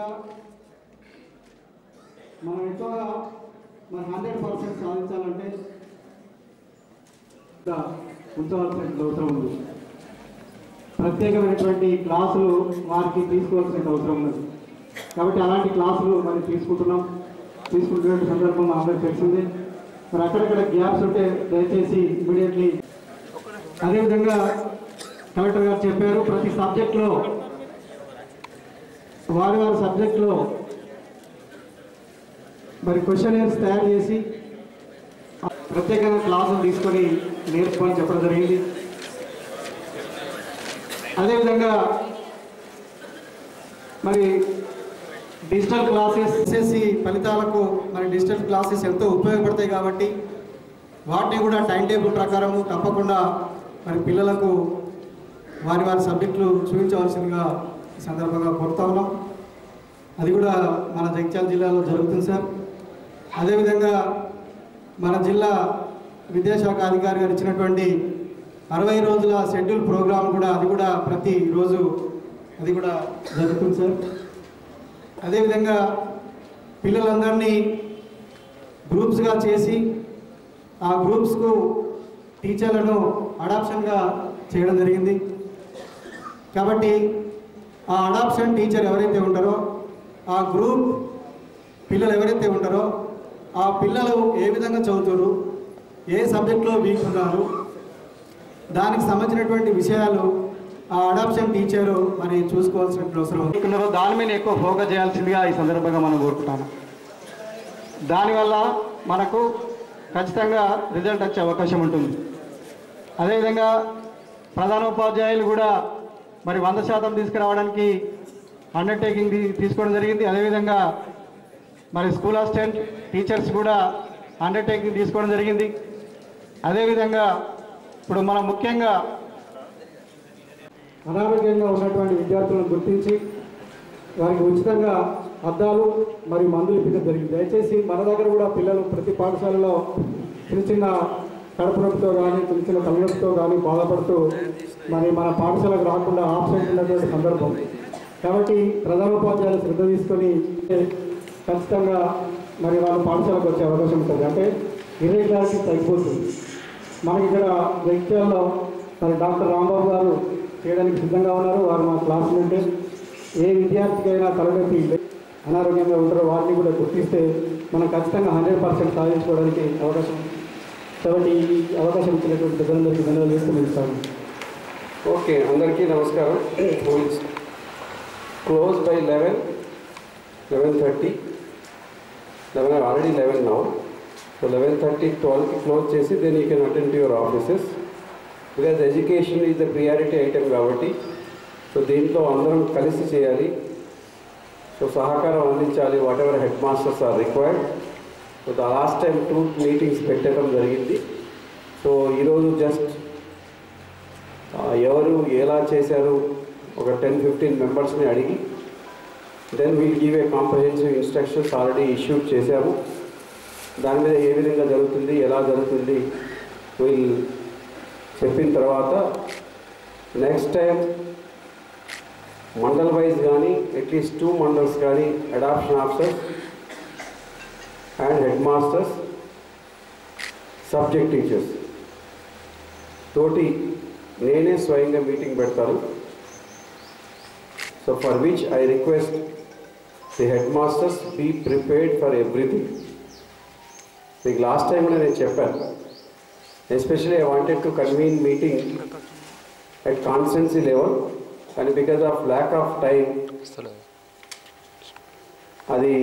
విధంగా మనం ఎక్కువగా మన హండ్రెడ్ పర్సెంట్ సాధించాలంటే ఇంకా ఉంచవలసిన అవసరం ఉంది. ప్రత్యేకమైనటువంటి క్లాసులు వారికి తీసుకోవాల్సిన అవసరం ఉంది. కాబట్టి అలాంటి క్లాసులు మనం తీసుకుంటున్నాం. తీసుకుంటున్న సందర్భం మనందరికీ తెలిసిందే. మరి అక్కడక్కడ గ్యాప్స్ ఉంటే దయచేసి ఇమీడియట్లీ అదేవిధంగా కలెక్టర్ గారు చెప్పారు ప్రతి సబ్జెక్ట్లో వారి వారి సబ్జెక్ట్లో మరి క్వశ్చనర్స్ తయారు చేసి ప్రత్యేకంగా క్లాసులు తీసుకొని నేర్చుకొని చెప్పడం జరిగింది. అదేవిధంగా మరి డిజిటల్ క్లాసెస్ ఎస్ఎస్సి ఫలితాలకు మరి డిజిటల్ క్లాసెస్ ఎంతో ఉపయోగపడతాయి కాబట్టి వాటిని కూడా టైం టేబుల్ ప్రకారము తప్పకుండా మరి పిల్లలకు వారి వారి సబ్జెక్టులు చూపించవలసిందిగా సందర్భంగా కోరుతా ఉన్నాం. అది కూడా మన జగిత్యాల జిల్లాలో జరుగుతుంది సార్. అదేవిధంగా మన జిల్లా విద్యాశాఖ అధికారి గారు ఇచ్చినటువంటి అరవై రోజుల షెడ్యూల్ ప్రోగ్రాం కూడా అది కూడా ప్రతిరోజు అది కూడా జరుగుతుంది సార్. అదేవిధంగా పిల్లలందరినీ గ్రూప్స్గా చేసి ఆ గ్రూప్స్కు టీచర్లను అడాప్షన్గా చేయడం జరిగింది. కాబట్టి ఆ అడాప్షన్ టీచర్ ఎవరైతే ఉంటారో ఆ గ్రూప్ పిల్లలు ఎవరైతే ఉంటారో ఆ పిల్లలు ఏ విధంగా చదువుతారు ఏ సబ్జెక్ట్లో వీక్ ఉన్నారు దానికి సంబంధించినటువంటి విషయాలు ఆ అడాప్షన్ టీచరు మరి చూసుకోవాల్సిన అవసరం ఉన్నారో దాని మీద ఎక్కువ ఫోకస్ చేయాల్సిందిగా ఈ సందర్భంగా మనం కోరుకుంటాము దానివల్ల మనకు ఖచ్చితంగా రిజల్ట్ వచ్చే అవకాశం ఉంటుంది. అదేవిధంగా ప్రధానోపాధ్యాయులు కూడా మరి వంద శాతం తీసుకురావడానికి అండర్టేకింగ్ తీసుకోవడం జరిగింది. అదేవిధంగా మరి స్కూల్ అసిస్టెంట్ టీచర్స్ కూడా అండర్టేకింగ్ తీసుకోవడం జరిగింది. అదేవిధంగా ఇప్పుడు మనం ముఖ్యంగా అనారోగ్యంగా ఉన్నటువంటి విద్యార్థులను గుర్తించి వారికి ఉచితంగా అద్దాలు మరియు మందులు ఇవ్వడం జరిగింది. దయచేసి మన దగ్గర కూడా పిల్లలు ప్రతి పాఠశాలలో చిన్న చిన్న కడుపునొప్పితో కానీ చిన్న చిన్న తలనొప్పితో కానీ బాధపడుతూ మరి మన పాఠశాలకు రాకుండా ఆప్షన్ ఉన్నటువంటి సందర్భం. కాబట్టి ప్రధానోపాధ్యాయులు శ్రద్ధ తీసుకొని ఖచ్చితంగా మరి వాళ్ళ పాఠశాలకు వచ్చే అవకాశం ఉంటుంది. అంటే ఇర్రెగ్యులారిటీ తగ్గిపోతుంది. మనకి ఇక్కడ జగిత్యాలలో మరి డాక్టర్ రాంబాబు గారు చేయడానికి సిద్ధంగా ఉన్నారు. వారు మా క్లాస్మేట్. ఏ విద్యార్థికైనా తరగతి అనారోగ్యంగా ఉంటారో వారిని కూడా గుర్తిస్తే మనం ఖచ్చితంగా హండ్రెడ్ పర్సెంట్ సాధించుకోవడానికి అవకాశం కాబట్టి ఈ అవకాశం ఇచ్చినటువంటి ప్రజలందరికీ ధన్యవాదాలు. చేస్తూ ఓకే అందరికీ నమస్కారం. Close by eleven eleven thirty eleven already eleven now so eleven thirty ట్వెల్వ్కి క్లోజ్ చేసి then you can attend your offices because education is the priority item కాబట్టి. సో దీంట్లో అందరం కలిసి చేయాలి. సో సహకారం అందించాలి whatever headmasters are required so the last time two meetings పెట్టడం జరిగింది. సో ఈరోజు జస్ట్ ఎవరు ఎలా చేశారు ఒక టెన్ ఫిఫ్టీన్ మెంబర్స్ని అడిగి then we'll give a comprehensive instructions already issue చేశాము. దాని మీద ఏ విధంగా జరుగుతుంది ఎలా జరుగుతుంది వీల్ చెప్పిన తర్వాత నెక్స్ట్ టైం మండల్ వైజ్ కానీ అట్లీస్ట్ టూ మండల్స్ కానీ adoption officers and headmasters subject teachers తోటి నేనే స్వయంగా మీటింగ్ పెడతాను. So for which I request the headmasters be prepared for everything మీకు లాస్ట్ టైం కూడా నేను చెప్పాను. Especially I wanted to convene meeting at constituency level కానీ because of lack of time అది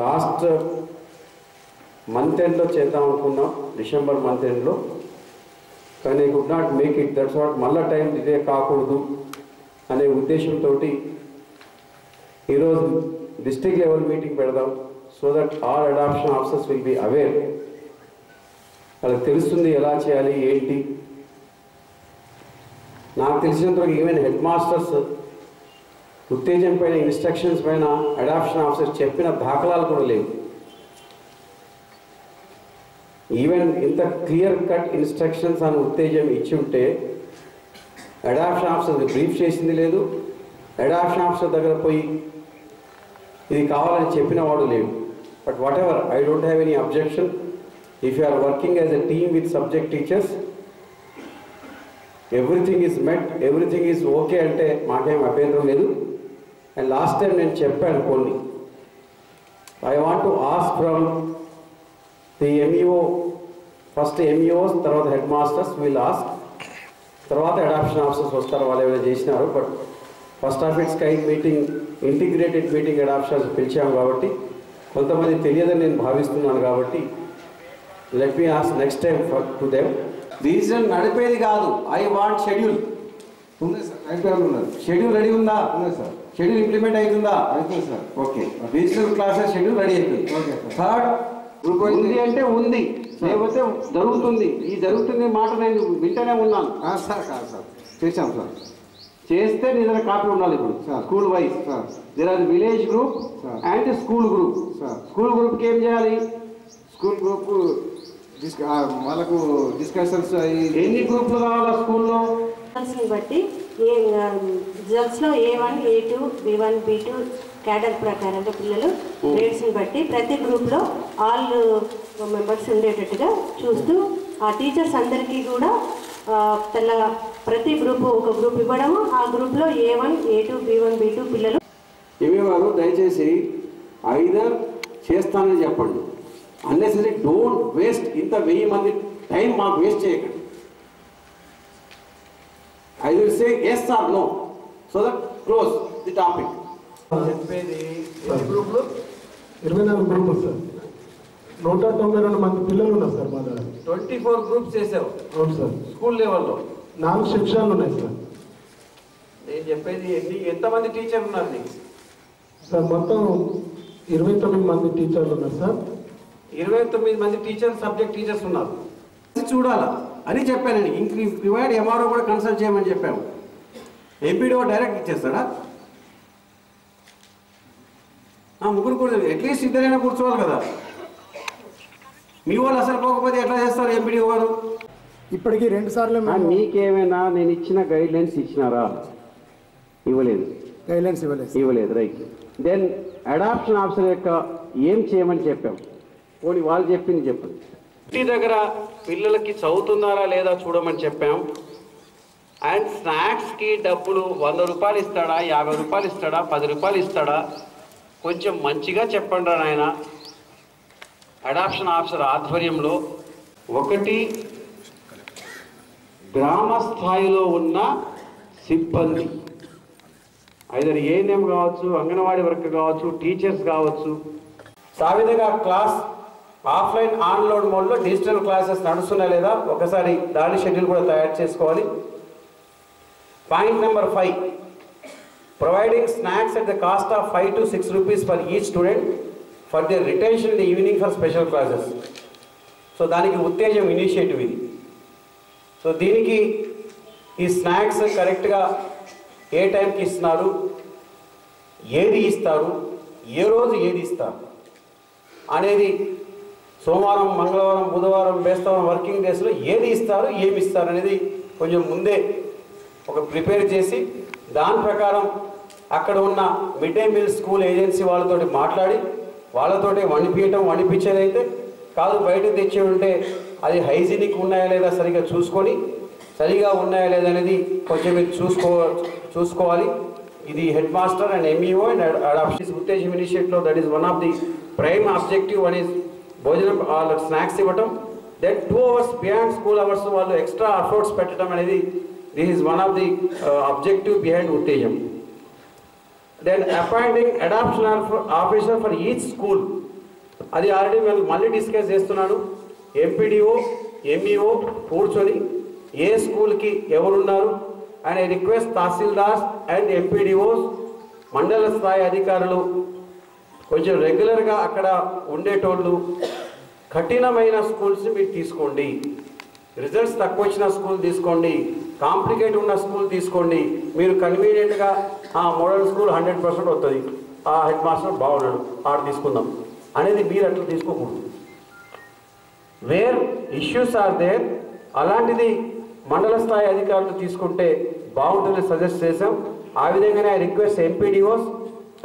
లాస్ట్ మంత్ ఎండ్లో చేద్దాం అనుకున్నాం డిసెంబర్ మంత్ ఎండ్లో కానీ could not make it that's what మళ్ళా టైం ఇదే కాకూడదు. అనే ఉద్దేశంతో ఈరోజు డిస్టిక్ లెవెల్ మీటింగ్ పెడదాం so that all adoption officers will be aware వాళ్ళకి తెలుస్తుంది ఎలా చేయాలి ఏంటి? నాకు తెలిసినంతవరకు ఈవెన్ హెడ్ మాస్టర్స్ ఉత్తేజం పైన ఇన్స్ట్రక్షన్స్ పైన అడాప్షన్ ఆఫీసర్ చెప్పిన దాఖలాలు కూడా లేవు. ఈవెన్ ఇంత క్లియర్ కట్ ఇన్స్ట్రక్షన్స్ అని ఉత్తేజం ఇచ్చి ఉంటే అడాప్షన్ ఆఫీసర్కి బ్రీఫ్ చేసింది లేదు. అడాప్షన్ ఆఫీసర్ దగ్గర పోయి ఇది కావాలని చెప్పిన వాడు లేడు. But whatever I don't have any objection if you are working as a team with subject teachers everything is met everything is okay అంటే మాకేం అభ్యంతరం లేదు. అండ్ లాస్ట్ టైం నేను చెప్పాను కొన్ని. I want to ask from the MEO first MEOs తర్వాత head masters will ask తర్వాత adoption officers వస్తారు వాళ్ళు ఏమైనా చేసినారు but first of its kind meeting integrated meeting adoptions పిలిచాము కాబట్టి కొంతమంది తెలియదని నేను భావిస్తున్నాను కాబట్టి let me ask next time to them reason నడిపేది కాదు. ఐ వాంట్ షెడ్యూల్ ఉంది సార్. షెడ్యూల్ రెడీ ఉందా? ఉన్నది సార్. షెడ్యూల్ ఇంప్లిమెంట్ అవుతుందా అవుతుంది sir. Okay digital classes schedule ready అవుతుంది ఓకే సార్. థర్డ్ ఉంది అంటే ఉంది. లేకపోతే జరుగుతుంది. ఈ జరుగుతుంది మాట నేను వింటనే ఉన్నాను. ఆ, సార్ కాదు సార్. చేశాం సార్. చేస్తే నీ దగ్గర కాపీ ఉండాలి ఇప్పుడు. School wise sir. There are village group sir. And school group sir. School గ్రూప్కి ఏం చేయాలి? స్కూల్ గ్రూప్ వాళ్ళకు డిస్కషన్స్ అయ్యి ఎన్ని గ్రూపులు కావాలా స్కూల్లో బట్టి ఏ రిజల్ట్స్లో A one A two B one B two cadre ప్రకారం అంటే పిల్లలు గ్రేడ్స్ని బట్టి ప్రతి గ్రూప్లో ఆల్ మెంబర్స్ ఉండేటట్టుగా చూస్తూ ఆ టీచర్స్ అందరికీ కూడా తన ప్రతి గ్రూప్ ఒక గ్రూప్ ఇవ్వడము. ఆ గ్రూప్లో A one A two B one B two పిల్లలు ఏమి వారు దయచేసి ఐదర్ చేస్తానని చెప్పండి. అన్నెసరీ డోంట్ వేస్ట్ ఇంత వెయ్యి మంది టైం మాకు వేస్ట్ చేయకండి. I will say yes or no so that close the topic చెప్పేది గ్రూపులు? ఇరవై నాలుగు గ్రూపులు సార్. నూట తొంభై రెండు మంది పిల్లలు ఉన్నారు సార్ మా దగ్గర. ట్వంటీ ఫోర్ గ్రూప్స్ చేసావు. అవును సార్. స్కూల్ లెవెల్లో? నాలుగు సెక్షన్లు ఉన్నాయి సార్. నేను చెప్పేది ఎన్ని ఎంతమంది టీచర్ ఉన్నారు నీకు? సార్ మొత్తం ఇరవై తొమ్మిది మంది టీచర్లు ఉన్నారు సార్. ఇరవై తొమ్మిది మంది టీచర్ సబ్జెక్ట్ టీచర్స్ ఉన్నారు. చూడాలా? అని చెప్పాను ఇంక రివైడ్ ఎంఆర్ఓ కూడా కన్సల్ట్ చేయమని చెప్పాము. ఎంపీడీఓ డైరెక్ట్ ఇచ్చేస్తాడా ఆ, ముగ్గురు కూడా అట్లీస్ట్ ఇద్దరైనా కూర్చోవాలి కదా. మీ వాళ్ళు అసలు పోకపోతే ఎట్లా చేస్తారు ఎంపీడీఓ గారు? ఇప్పటికీ రెండు సార్లు మీకేమైనా నేను ఇచ్చిన గైడ్ లైన్స్ ఇచ్చినారా? ఇవ్వలేదు. గైడ్లైన్స్ ఇవ్వలేదు. ఇవ్వలేదు రైట్. దెన్ అడాప్షన్ ఆఫీసర్ యొక్క ఏం చేయమని చెప్పాం? పోనీ వాళ్ళు చెప్పింది చెప్పండి. ఇంటి దగ్గర పిల్లలకి చదువుతున్నారా లేదా చూడమని చెప్పాం. అండ్ స్నాక్స్కి డబ్బులు వంద రూపాయలు ఇస్తాడా యాభై రూపాయలు ఇస్తాడా పది రూపాయలు ఇస్తాడా? కొంచెం మంచిగా చెప్పండి నాయన. అడాప్షన్ ఆఫీసర్ ఆధ్వర్యంలో ఒకటి గ్రామ స్థాయిలో ఉన్న సిబ్బంది. ఐదర్ ఏఎన్ఎం కావచ్చు అంగన్వాడీ వర్క్ కావచ్చు టీచర్స్ కావచ్చు. ఆ విధంగా క్లాస్ ఆఫ్లైన్ ఆన్లోడ్ మోడ్లో డిజిటల్ క్లాసెస్ నడుస్తున్నాయి లేదా? ఒకసారి దాని షెడ్యూల్ కూడా తయారు చేసుకోవాలి. Point number five providing snacks at the cost of five to six rupees for each student for the retention the evening for special classes so దానికి ఉత్తేజం ఇనిషియేటివ్ ఇది. సో దీనికి ఈ స్నాక్స్ కరెక్ట్గా ఏ టైంకి ఇస్తున్నారు ఏది ఇస్తారు? ఏ రోజు ఏది ఇస్తారు? అనేది సోమవారం మంగళవారం బుధవారం బేస్తవారం వర్కింగ్ డేస్లో ఏది ఇస్తారు ఏమి ఇస్తారు అనేది కొంచెం ముందే ఒక ప్రిపేర్ చేసి దాని ప్రకారం అక్కడ ఉన్న mid day meal school agency వాళ్ళతోటి మాట్లాడి వాళ్ళతోటి వండిపించడం వండిపించేది అయితే కాదు బయట తెచ్చి ఉంటే అది హైజీనిక్ ఉన్నాయా లేదా సరిగా చూసుకొని సరిగా ఉన్నాయా లేదా అనేది కొంచెం మీరు చూసుకో చూసుకోవాలి. ఇది headmaster and MEO and adoption. ఉత్తేజం ఇనిషియేట్లో that is one of the prime objective one is భోజనం వాళ్ళకి స్నాక్స్ ఇవ్వటం. Then two hours beyond school hours వాళ్ళు ఎక్స్ట్రా అఫోర్ట్స్ పెట్టడం అనేది this one one of the objective behind Uttejam. Then appointing adoption officer for each school అది already మేము మళ్ళీ discuss చేస్తున్నాను. ఎంపీడీఓ ఎంఈఓ కూర్చొని ఏ స్కూల్కి ఎవరున్నారు and I request tahsildars and MPDOs మండల స్థాయి అధికారులు కొంచెం రెగ్యులర్గా అక్కడ ఉండేటోళ్ళు. కఠినమైన స్కూల్స్ మీరు తీసుకోండి. రిజల్ట్స్ తక్కువ వచ్చిన స్కూల్ తీసుకోండి. కాంప్లికేట్ ఉన్న స్కూల్ తీసుకోండి. మీరు కన్వీనియంట్గా ఆ మోడల్ స్కూల్ హండ్రెడ్ పర్సెంట్ వస్తుంది ఆ హెడ్ మాస్టర్ బాగున్నాడు ఆడ తీసుకుందాం అనేది మీరు అట్లా తీసుకోకూడదు. వేర్ ఇష్యూస్ ఆర్ దేర్ అలాంటిది మండల స్థాయి అధికారులు తీసుకుంటే బాగుంటుందని సజెస్ట్ చేశాం. ఆ విధంగానే I request MPDOs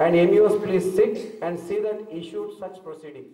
and MEOs please sit and see that issued such proceeding